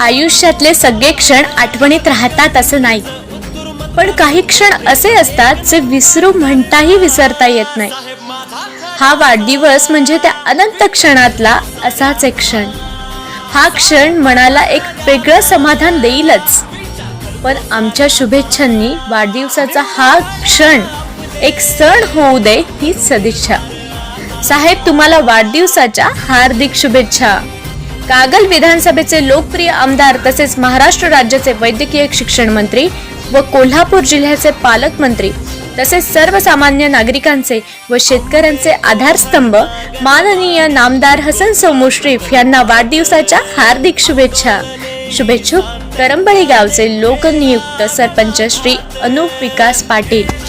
आयुष्यातले सगळे क्षण आठवणीत राहतात असं नाही. पण काही क्षण असे असतात जे विसरू म्हणताही विसरता येत नाही. हा वाढदिवस म्हणजे त्या अनंत क्षणातला असाच एक क्षण. हा क्षण मनाला एक वेगळं समाधान देईलच. पण आमच्या शुभेच्छांनी वाढदिवसाचा हा क्षण एक सण होऊ दे हीच सदिच्छा. साहेब तुम्हाला वाढदिवसाच्या हार्दिक शुभेच्छा. कागल विधानसभेचे लोकप्रिय आमदार तसेच महाराष्ट्र राज्याचे वैद्यकीय शिक्षण मंत्री व कोल्हापूर जिल्ह्याचे पालकमंत्री तसेच सर्वसामान्य नागरिकांचे व शेतकऱ्यांचे आधारस्तंभ माननीय नामदार हसन सोमू मुश्रीफ यांना वाढदिवसाच्या हार्दिक शुभेच्छा. शुभेच्छुक करंबळी गावचे लोकनियुक्त सरपंच श्री अनुप विकास पाटील.